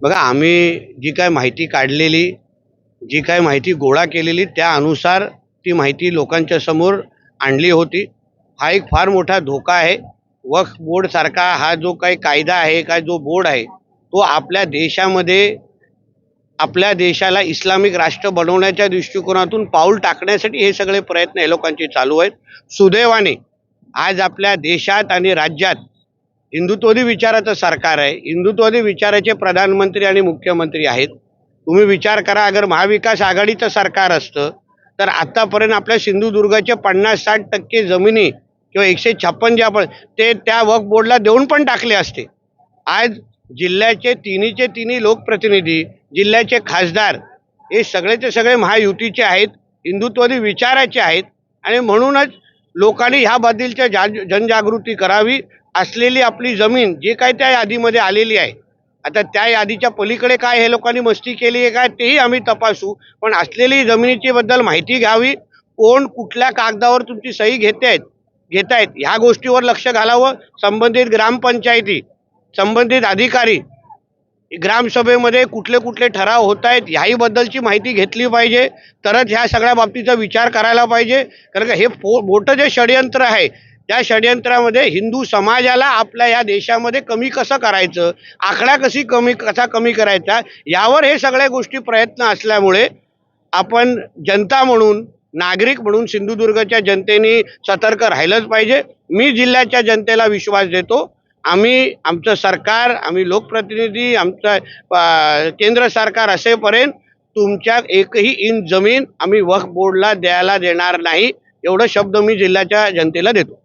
बघा आम्ही जी काय माहिती काढलेली जी काय माहिती गोळा केलेली त्यानुसार ती माहिती लोकांच्या समोर आणली होती. हा एक फार मोठा धोका आहे. वक्फ बोर्डसारखा हा जो काही कायदा आहे काय जो बोर्ड आहे तो आपल्या देशामध्ये आपल्या देशाला इस्लामिक राष्ट्र बनवण्याच्या दृष्टिकोनातून पाऊल टाकण्यासाठी हे सगळे प्रयत्न हे लोकांचे चालू आहेत. सुदैवाने आज आपल्या देशात आणि राज्यात हिंदुत्ववादी विचाराचं सरकार आहे. हिंदुत्ववादी विचाराचे प्रधानमंत्री आणि मुख्यमंत्री आहेत. तुम्ही विचार करा अगर महाविकास आघाडीचं सरकार असतं तर आत्तापर्यंत आपल्या सिंधुदुर्गाचे पन्नास साठ टक्के जमिनी किंवा एकशे छप्पन जे आपण ते त्या वक्फ बोर्डला देऊन पण टाकले असते. आज जिल्ह्याचे तिन्हीचे तिन्ही लोकप्रतिनिधी जिल्ह्याचे खासदार हे सगळेचे सगळे महायुतीचे आहेत हिंदुत्ववादी विचाराचे आहेत आणि म्हणूनच लोकांनी ह्याबद्दलच्या जा जनजागृती करावी असलेली आपली जमीन जे काय त्या यादीमध्ये आलेली आहे. आता त्या यादीच्या पलीकडे काय हे लोकांनी मस्ती केली आहे काय तेही आम्ही तपासू. पण असलेली जमिनीचीबद्दल माहिती घ्यावी. कोण कुठल्या कागदावर तुमची सही घेते आहेत घेत आहेत ह्या गोष्टीवर लक्ष घालावं. संबंधित ग्रामपंचायती संबंधित अधिकारी ग्रामसभेमध्ये कुठले कुठले ठराव होत आहेत ह्याहीबद्दलची माहिती घेतली पाहिजे. तरच ह्या सगळ्या बाबतीचा विचार करायला पाहिजे. कारण का हे फो मोठं जे षडयंत्र आहे त्या षडयंत्रामध्ये हिंदू समाजाला आपल्या या देशामध्ये कमी कसं करायचं आकडा कशी कमी कसा कमी करायचा यावर हे सगळ्या गोष्टी प्रयत्न असल्यामुळे आपण जनता म्हणून नागरिक म्हणून सिंधुदुर्गच्या जनतेने सतर्क राहिलंच पाहिजे. मी जिल्ह्याच्या जनतेला विश्वास देतो. आम्ही आमचं सरकार आम्ही लोकप्रतिनिधी आमचं केंद्र सरकार असेपर्यंत तुमच्या एकही इंच जमीन आम्ही वक्फ बोर्डला द्यायला देणार नाही. एवढं शब्द मी जिल्ह्याच्या जनतेला देतो.